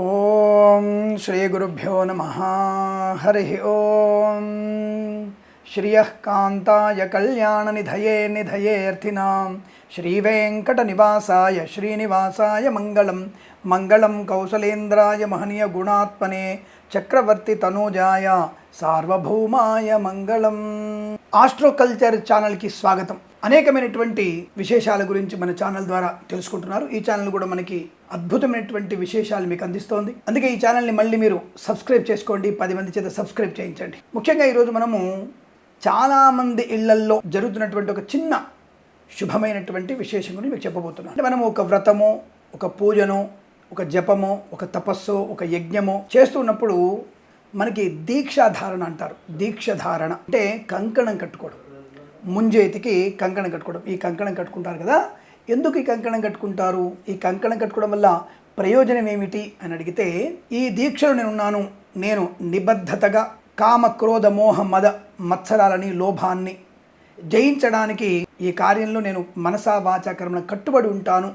ఓం శ్రీ గురుభ్యో నమ. హరి ఓం. శ్రియకాంతాయ కళ్యాణ నిధయే నిధయేర్థినాం శ్రీవేంకట నివాసాయ శ్రీనివాసాయ మంగళం. మంగళం కౌసలేంద్రాయ మహనీయ గుణాత్మనే చక్రవర్తి తనూజాయ సార్వభౌమాయ మంగళం. ఆస్ట్రోకల్చర్ ఛానల్కి స్వాగతం. అనేకమైనటువంటి విశేషాల గురించి మన ఛానల్ ద్వారా తెలుసుకుంటున్నారు. ఈ ఛానల్ కూడా మనకి అద్భుతమైనటువంటి విశేషాలు మీకు అందిస్తోంది. అందుకే ఈ ఛానల్ని మళ్ళీ మీరు సబ్స్క్రైబ్ చేసుకోండి. పది మంది చేత సబ్స్క్రైబ్ చేయించండి. ముఖ్యంగా ఈరోజు మనము చాలామంది ఇళ్ళల్లో జరుగుతున్నటువంటి ఒక చిన్న శుభమైనటువంటి విశేషం గురించి మీకు చెప్పబోతున్నాను. అంటే మనము ఒక వ్రతము ఒక పూజను ఒక జపము ఒక తపస్సు ఒక యజ్ఞము చేస్తున్నప్పుడు మనకి దీక్షాధారణ అంటారు. దీక్షధారణ. అంటే కంకణం కట్టుకోవడం. ముంజేతికి కంకణం కట్టుకోవడం. ఈ కంకణం కట్టుకుంటారు కదా? ఎందుకు ఈ కంకణం కట్టుకుంటారు? ఈ కంకణం కట్టుకోవడం వల్ల ప్రయోజనం ఏమిటి? అని అడిగితే ఈ దీక్షలో నేను ఉన్నాను నేను నిబద్ధతగా కామ క్రోధ మోహ మద మత్సరాలని లోభాన్ని జయించడానికి ఈ కార్యంలో నేను మనసా వాచా కట్టుబడి ఉంటాను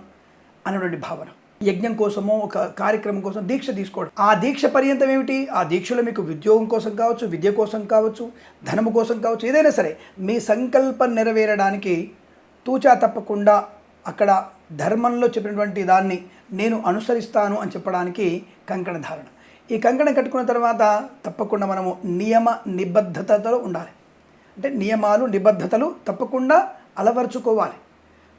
అనేటువంటి భావన. యజ్ఞం కోసమో ఒక కార్యక్రమం కోసం దీక్ష తీసుకోవడం. ఆ దీక్ష పర్యంతం ఏమిటి? ఆ దీక్షలో మీకు ఉద్యోగం కోసం కావచ్చు విద్య కోసం కావచ్చు ధనము కోసం కావచ్చు ఏదైనా సరే మీ సంకల్పం నెరవేరడానికి తూచా తప్పకుండా అక్కడ ధర్మంలో చెప్పినటువంటి దాన్ని నేను అనుసరిస్తాను అని చెప్పడానికి కంకణ ధారణ. ఈ కంకణం కట్టుకున్న తర్వాత తప్పకుండా మనము నియమ నిబద్ధతతో ఉండాలి. అంటే నియమాలు నిబద్ధతలు తప్పకుండా అలవరుచుకోవాలి.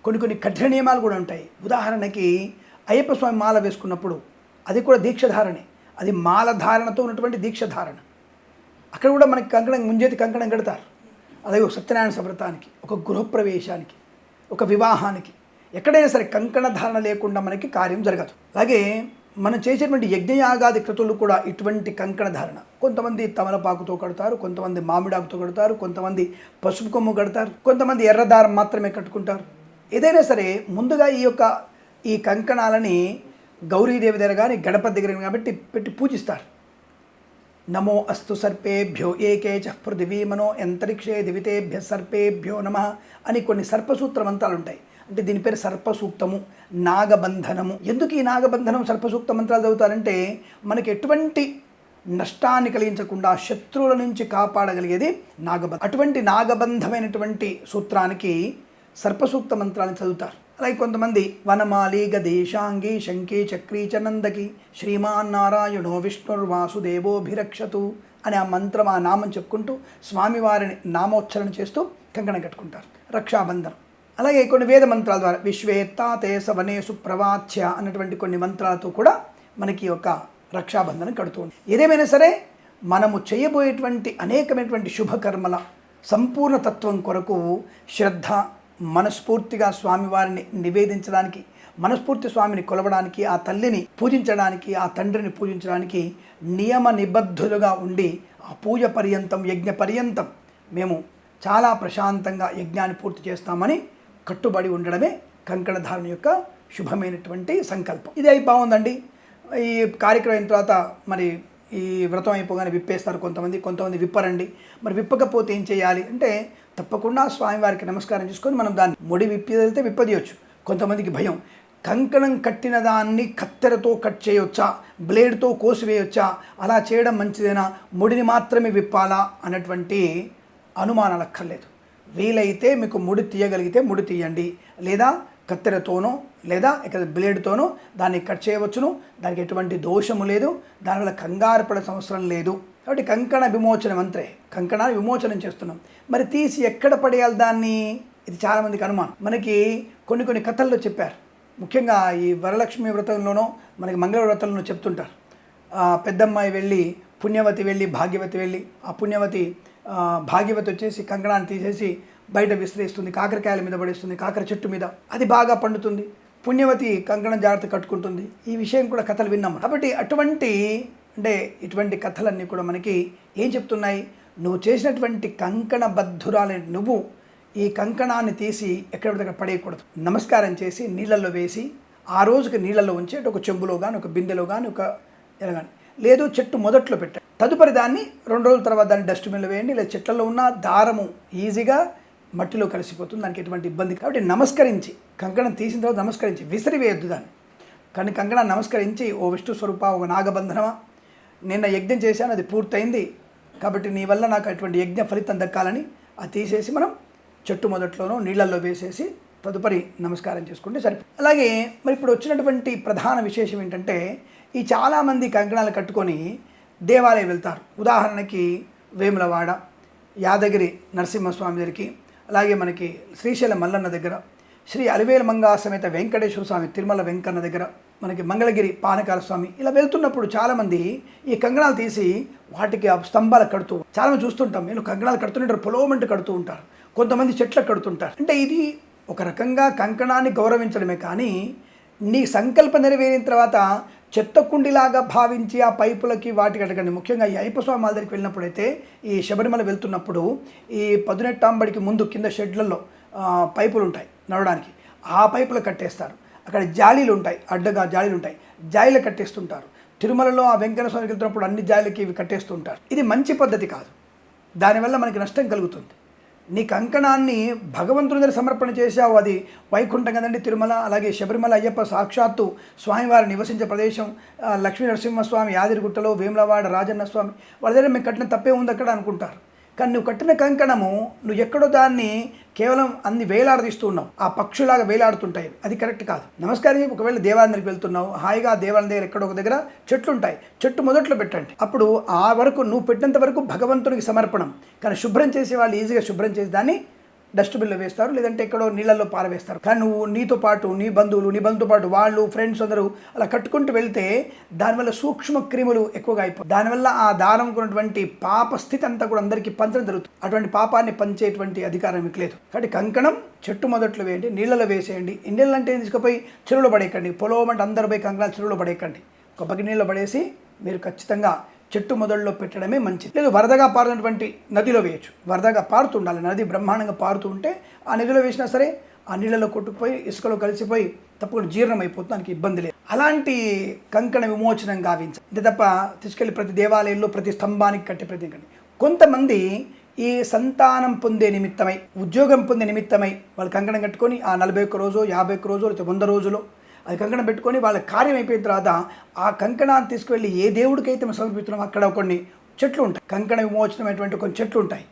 కొన్ని కొన్ని కఠిన నియమాలు కూడా ఉంటాయి. ఉదాహరణకి అయ్యప్ప స్వామి మాల వేసుకున్నప్పుడు అది కూడా దీక్షధారణే. అది మాల ధారణతో ఉన్నటువంటి దీక్షధారణ. అక్కడ కూడా మనకి కంకణం ముంజేతి కంకణం కడతారు. అలాగే ఒక సత్యనారాయణ సవ్రతానికి ఒక గృహప్రవేశానికి ఒక వివాహానికి. ఎక్కడైనా సరే కంకణ ధారణ లేకుండా మనకి కార్యం జరగదు. అలాగే మనం చేసేటువంటి యజ్ఞయాగాది కృతులు కూడా ఇటువంటి కంకణ ధారణ. కొంతమంది తమలపాకుతో కడతారు కొంతమంది మామిడాకుతో కడతారు కొంతమంది పసుపు కొమ్ము కడతారు కొంతమంది ఎర్రదారం మాత్రమే కట్టుకుంటారు. ఏదైనా సరే ముందుగా ఈ యొక్క ఈ కంకణాలని గౌరీదేవి దగ్గర కానీ గణపతి దగ్గర కాబట్టి పెట్టి పూజిస్తారు. నమో అస్తు సర్పేభ్యో ఏకే చ పృథివీ మనో అంతరిక్షే దివితేభ్య సర్పేభ్యో నమ అని కొన్ని సర్పసూత్ర మంత్రాలు ఉంటాయి అంటే దీని పేరు సర్పసూక్తము నాగబంధనము. ఎందుకు ఈ నాగబంధనం సర్పసూక్త మంత్రాలు చదువుతారంటే మనకి ఎటువంటి నష్టాన్ని కలిగించకుండా శత్రువుల నుంచి కాపాడగలిగేది నాగబంధం అటువంటి నాగబంధమైనటువంటి సూత్రానికి సర్పసూక్త మంత్రాన్ని చదువుతారు. అలాగే కొంతమంది వనమాలి గదేశాంగి శంకి చక్రీ నందకి శ్రీమాన్ నారాయణో విష్ణుర్వాసుదేవోభిరక్షతు అనే ఆ మంత్రం ఆ నామం చెప్పుకుంటూ స్వామివారిని నామోచ్చరణ చేస్తూ కంకణం కట్టుకుంటారు. రక్షాబంధనం. అలాగే కొన్ని వేద మంత్రాల ద్వారా విశ్వేత్తాతే వనేసు ప్రవాచ్య అన్నటువంటి కొన్ని మంత్రాలతో కూడా మనకి ఒక రక్షాబంధనం కడుతుంది ఏదేమైనా సరే మనము చేయబోయేటువంటి అనేకమైనటువంటి శుభకర్మల సంపూర్ణ తత్వం కొరకు శ్రద్ధ మనస్ఫూర్తిగా స్వామివారిని నివేదించడానికి మనస్ఫూర్తి స్వామిని కొలవడానికి ఆ తల్లిని పూజించడానికి ఆ తండ్రిని పూజించడానికి నియమ నిబద్ధులుగా ఉండి ఆ పూజ పర్యంతం యజ్ఞ పర్యంతం మేము చాలా ప్రశాంతంగా యజ్ఞాన్ని పూర్తి చేస్తామని కట్టుబడి ఉండడమే కంకణధారణ యొక్క శుభమైనటువంటి సంకల్పం. ఇది అయి బాగుందండి. ఈ కార్యక్రమం తర్వాత మరి ఈ వ్రతం అయిపోగానే విప్పేస్తారు కొంతమంది కొంతమంది విప్పరండి. మరి విప్పకపోతే ఏం చేయాలి? అంటే తప్పకుండా స్వామివారికి నమస్కారం చేసుకొని మనం దాన్ని ముడి విప్పి విప్పదీయొచ్చు. కొంతమందికి భయం. కంకణం కట్టిన దాన్ని కత్తెరతో కట్ చేయొచ్చా? బ్లేడ్తో కోసివేయొచ్చా? అలా చేయడం మంచిదేనా? ముడిని మాత్రమే విప్పాలా? అన్నటువంటి అనుమానాలు అక్కర్లేదు. వీలైతే మీకు ముడి తీయగలిగితే ముడి తీయండి. లేదా కత్తెరతోనో లేదా ఇక బ్లేడ్తోనో దాన్ని కట్ చేయవచ్చును. దానికి ఎటువంటి దోషము లేదు. దానివల్ల కంగారు పడే అవసరం లేదు. కాబట్టి కంకణ విమోచన మంత్రే. కంకణాన్ని విమోచనం చేస్తున్నాం. మరి తీసి ఎక్కడ పడేయాలి దాన్ని? ఇది చాలామందికి అనుమానం. మనకి కొన్ని కొన్ని కథల్లో చెప్పారు. ముఖ్యంగా ఈ వరలక్ష్మి వ్రతంలోనో మనకి మంగళ వ్రతంలోనో చెప్తుంటారు. పెద్దమ్మాయి వెళ్ళి పుణ్యవతి వెళ్ళి భాగ్యవతి వెళ్ళి ఆ పుణ్యవతి భాగ్యవతి వచ్చేసి కంకణాన్ని తీసేసి బయట విసిరేస్తుంది కాకరకాయల మీద పడేస్తుంది కాకర చెట్టు మీద. అది బాగా పండుతుంది పుణ్యవతి కంకణం జాగ్రత్త కట్టుకుంటుంది. ఈ విషయం కూడా కథలు విన్నాము కాబట్టి అటువంటి అంటే ఇటువంటి కథలన్నీ కూడా మనకి ఏం చెప్తున్నాయి? నువ్వు చేసినటువంటి కంకణ బద్ధురాలని నువ్వు ఈ కంకణాన్ని తీసి ఎక్కడ పడితే పడేయకూడదు. నమస్కారం చేసి నీళ్ళల్లో వేసి ఆ రోజుకి నీళ్ళల్లో ఉంచి అంటే ఒక చెంబులో కానీ ఒక బిందెలో కానీ ఒక ఎలాగని లేదు చెట్టు మొదట్లో పెట్టండి తదుపరి దాన్ని రెండు రోజుల తర్వాత దాన్ని డస్ట్బిన్లో వేయండి లేదా చెట్లలో ఉన్న దారము ఈజీగా మట్టిలో కలిసిపోతుంది దానికి ఎటువంటి ఇబ్బంది కాబట్టి నమస్కరించి కంకణం తీసిన తర్వాత నమస్కరించి విసిరివేయొద్దు దాన్ని. కానీ కంకణ నమస్కరించి ఓ విష్ణు స్వరూప ఒక నాగబంధనమా నిన్న యజ్ఞం చేశాను అది పూర్తయింది. కాబట్టి నీ వల్ల నాకు అటువంటి యజ్ఞ ఫలితం దక్కాలని అది తీసేసి మనం చెట్టు మొదట్లోనూ నీళ్ళల్లో వేసేసి తదుపరి నమస్కారం చేసుకుంటే సరి అలాగే మరి ఇప్పుడు వచ్చినటువంటి ప్రధాన విశేషం ఏంటంటే ఈ చాలామంది కంకణాలు కట్టుకొని దేవాలయం వెళ్తారు. ఉదాహరణకి వేములవాడ యాదగిరి నరసింహస్వామి దగ్గరికి అలాగే మనకి శ్రీశైలం మల్లన్న దగ్గర శ్రీ అలివేల మంగా సమేత వెంకటేశ్వర స్వామి తిరుమల వెంకన్న దగ్గర మనకి మంగళగిరి పానకాల స్వామి ఇలా వెళ్తున్నప్పుడు చాలామంది ఈ కంకణాలు తీసి వాటికి ఆ స్తంభాలు కడుతూ చాలామంది చూస్తుంటాం నేను కంకణాలు కడుతుంటారు పొలోమెంట్ కడుతూ ఉంటారు కొంతమంది చెట్లకు కడుతుంటారు అంటే ఇది ఒక రకంగా కంకణాన్ని గౌరవించడమే కానీ నీ సంకల్పం నెరవేరిన తర్వాత చెత్త కుండిలాగా భావించి ఆ పైపులకి వాటికి అడగండి. ముఖ్యంగా ఈ అయ్యప్ప స్వామి వాళ్ళ దగ్గరికి వెళ్ళినప్పుడైతే ఈ శబరిమల వెళ్తున్నప్పుడు ఈ పదునెట్టాంబడికి ముందు కింద షెడ్లలో పైపులు ఉంటాయి నడవడానికి. ఆ పైపులు కట్టేస్తారు. అక్కడ జాలీలు ఉంటాయి అడ్డగా జాలీలు ఉంటాయి జాలీలు కట్టేస్తుంటారు. తిరుమలలో ఆ వెంకట స్వామికి వెళ్తున్నప్పుడు అన్ని జాలీలకి ఇవి కట్టేస్తుంటారు. ఇది మంచి పద్ధతి కాదు. దానివల్ల మనకి నష్టం కలుగుతుంది. నీ కంకణాన్ని భగవంతుని దగ్గర సమర్పణ చేశావు. అది వైకుంఠం కదండి తిరుమల అలాగే శబరిమల అయ్యప్ప సాక్షాత్తు స్వామివారు నివసించే ప్రదేశం. లక్ష్మీ నరసింహస్వామి యాదిరిగుట్టలో వేములవాడ రాజన్న స్వామి వాళ్ళ దగ్గర మేము కట్టిన తప్పే ఉంది అక్కడ అనుకుంటారు. కానీ నువ్వు కట్టిన కంకణము నువ్వు ఎక్కడో దాన్ని కేవలం అన్ని వేలాడదీస్తూ ఉన్నావు ఆ పక్షులాగా వేలాడుతుంటాయి. అది కరెక్ట్ కాదు. నమస్కారం ఒకవేళ దేవాలయానికి వెళ్తున్నావు హాయిగా దేవాలయం దగ్గర ఎక్కడో ఒక దగ్గర చెట్లు ఉంటాయి చెట్టు మొదట్లో పెట్టండి. అప్పుడు ఆ వరకు నువ్వు పెట్టినంత వరకు భగవంతునికి సమర్పణం. కానీ శుభ్రం చేసే వాళ్ళు ఈజీగా శుభ్రం చేసి దాన్ని డస్ట్బిన్లో వేస్తారు లేదంటే ఎక్కడో నీళ్ళల్లో పారవేస్తారు. కానీ నువ్వు నీతో పాటు నీ బంధువులు నీ బంధుతో పాటు వాళ్ళు ఫ్రెండ్స్ అందరూ అలా కట్టుకుంటూ వెళ్తే దానివల్ల సూక్ష్మ క్రిములు ఎక్కువగా అయిపోయి దానివల్ల ఆ దానం ఉన్నటువంటి పాప స్థితి అంతా కూడా అందరికీ పంచడం జరుగుతుంది. అటువంటి పాపాన్ని పంచేటువంటి అధికారం మీకు లేదు. కాబట్టి కంకణం చెట్టు మొదట్లో వేయండి నీళ్ళలో వేసేయండి. నీళ్ళు అంటే తీసుకుపోయి చెరువులో పడేయకండి. పొలం అంటే అందరు పోయి కంకణాలు చెరువులో పడేయకండి. ఒక బకెట్ నీళ్ళు పడేసి మీరు ఖచ్చితంగా చెట్టు మొదల్లో పెట్టడమే మంచిది. లేదు వరదగా పారుతున్నటువంటి నదిలో వేయచ్చు. వరదగా పారుతుండాలి. నది బ్రహ్మాండంగా పారుతూ ఉంటే ఆ నదిలో వేసినా సరే ఆ నీళ్ళలో కొట్టుకుపోయి ఇసుకలో కలిసిపోయి తప్పకుండా జీర్ణం అయిపోతుంది దానికి ఇబ్బంది లేదు. అలాంటి కంకణ విమోచనం గావించాలి అంతే తప్ప తీసుకెళ్ళి ప్రతి దేవాలయంలో ప్రతి స్తంభానికి కట్టి ప్రతి కొంతమంది ఈ సంతానం పొందే నిమిత్తమై ఉద్యోగం పొందే నిమిత్తమై వాళ్ళు కంకణం కట్టుకొని ఆ నలభై ఒక్క రోజు యాభై ఒక్క రోజు లేకపోతే వంద రోజులు అది కంకణం పెట్టుకొని వాళ్ళ కార్యం అయిపోయిన తర్వాత ఆ కంకణాన్ని తీసుకువెళ్ళి ఏ దేవుడికైతే మనం సమర్పిస్తున్నాం అక్కడ కొన్ని చెట్లు ఉంటాయి. కంకణ విమోచనమైనటువంటి కొన్ని చెట్లు ఉంటాయి.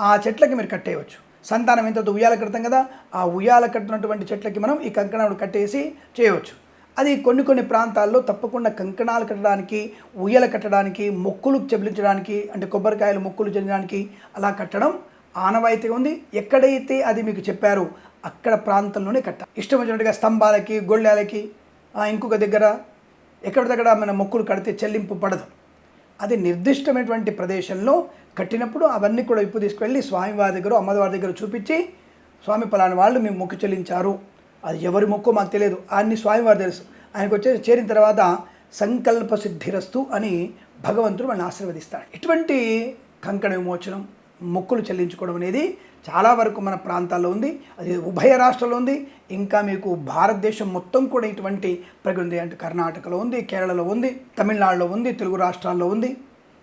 ఆ చెట్లకి మీరు కట్టేయవచ్చు. సంతానం ఎంత ఉయ్యాల కడతాం కదా ఆ ఉయ్యాల కట్టినటువంటి చెట్లకి మనం ఈ కంకణాలు కట్టేసి చేయవచ్చు. అది కొన్ని కొన్ని ప్రాంతాల్లో తప్పకుండా కంకణాలు కట్టడానికి ఉయ్యల కట్టడానికి మొక్కులు చెబిలించడానికి అంటే కొబ్బరికాయలు మొక్కులు చెందడానికి అలా కట్టడం ఆనవాయితీగా ఉంది. ఎక్కడైతే అది మీకు చెప్పారో అక్కడ ప్రాంతంలోనే కట్ట ఇష్టం వచ్చినట్టుగా స్తంభాలకి గొళ్ళాలకి ఆ, ఇంకొక దగ్గర ఎక్కడ దగ్గర మన మొక్కులు కడితే చెల్లింపు పడదు. అది నిర్దిష్టమైనటువంటి ప్రదేశంలో కట్టినప్పుడు అవన్నీ కూడా ఇప్పు తీసుకువెళ్ళి స్వామివారి దగ్గర అమ్మవారి దగ్గర చూపించి స్వామి పలాని వాళ్ళు మేము మొక్కు చెల్లించారు. అది ఎవరి మొక్కు మాకు తెలియదు. అన్ని స్వామివారు తెలుసు. ఆయనకు వచ్చేసి చేరిన తర్వాత సంకల్ప సిద్ధిరస్తు అని భగవంతుడు మనల్ని ఆశీర్వదిస్తాడు. ఇటువంటి కంకణ విమోచనం మొక్కులు చెల్లించుకోవడం అనేది చాలా వరకు మన ప్రాంతాల్లో ఉంది. అది ఉభయ రాష్ట్రాల్లో ఉంది. ఇంకా మీకు భారతదేశం మొత్తం కూడా ఇటువంటి ప్రగతి అంటే కర్ణాటకలో ఉంది కేరళలో ఉంది తమిళనాడులో ఉంది తెలుగు రాష్ట్రాల్లో ఉంది.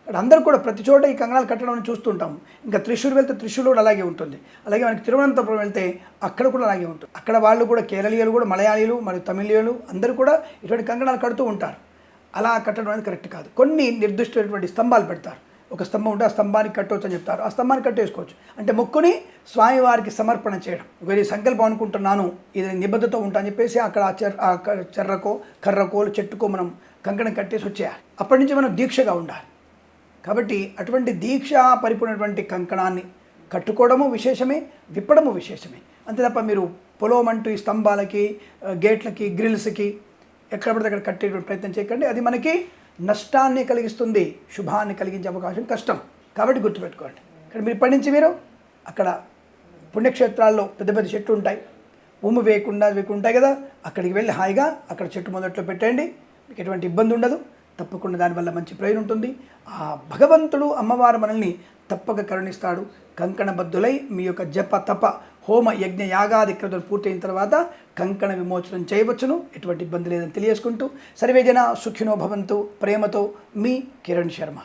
అందరూ కూడా ప్రతి చోట ఈ కంగనాలు కట్టడం చూస్తుంటాం. ఇంకా త్రిశూర్ వెళ్తే త్రిశూర్ కూడా అలాగే ఉంటుంది. అలాగే మనకి తిరువనంతపురం వెళ్తే అక్కడ కూడా అలాగే ఉంటుంది. అక్కడ వాళ్ళు కూడా కేరళీయులు కూడా మలయాళీలు మరియు తమిళీయులు అందరూ కూడా ఇటువంటి కంగనాలు కడుతూ ఉంటారు. అలా కట్టడం అనేది కరెక్ట్ కాదు. కొన్ని నిర్దిష్టమైనటువంటి స్తంభాలు పెడతారు. ఒక స్తంభం ఉంటే ఆ స్తంభానికి కట్టవచ్చు అని చెప్తారు. ఆ స్తంభానికి కట్టేసుకోవచ్చు. అంటే మొక్కుని స్వామివారికి సమర్పణ చేయడం. వేరే సంకల్పం అనుకుంటున్నాను ఇది నిబద్ధత ఉంటా అని చెప్పేసి అక్కడ ఆ ఆ చెర్రకో కర్రకో చెట్టుకో మనం కంకణం కట్టేసి వచ్చేయాలి. అప్పటి నుంచి మనం దీక్షగా ఉండాలి. కాబట్టి అటువంటి దీక్ష పరిపూర్ణటువంటి కంకణాన్ని కట్టుకోవడము విశేషమే విప్పడము విశేషమే. అంతే తప్ప మీరు పొలమంటూ ఈ స్తంభాలకి గేట్లకి గ్రిల్స్కి ఎక్కడ పడితే అక్కడ కట్టేటువంటి ప్రయత్నం చేయకండి. అది మనకి నష్టాన్ని కలిగిస్తుంది శుభాన్ని కలిగించే అవకాశం కష్టం. కాబట్టి గుర్తుపెట్టుకోండి. ఇక్కడ మీరు పండించి మీరు అక్కడ పుణ్యక్షేత్రాల్లో పెద్ద పెద్ద చెట్లు ఉంటాయి. భూమి వేయకుండా వేయకుంటాయి ఉంటాయి కదా అక్కడికి వెళ్ళి హాయిగా అక్కడ చెట్టు మొదట్లో పెట్టండి మీకు ఎటువంటి ఇబ్బంది ఉండదు. తప్పకుండా దానివల్ల మంచి ప్రయోజనం ఉంటుంది. ఆ భగవంతుడు అమ్మవారు మనల్ని తప్పక కరుణిస్తాడు. కంకణబద్ధులై మీ యొక్క జప తప హోమ యజ్ఞ యాగాది క్రతులు పూర్తయిన తర్వాత కంకణ విమోచనం చేయవచ్చును. ఎటువంటి ఇబ్బంది లేదని తెలియజేసుకుంటూ సర్వేజన సుఖినో భవంతు. ప్రేమతో మీ కిరణ్ శర్మ.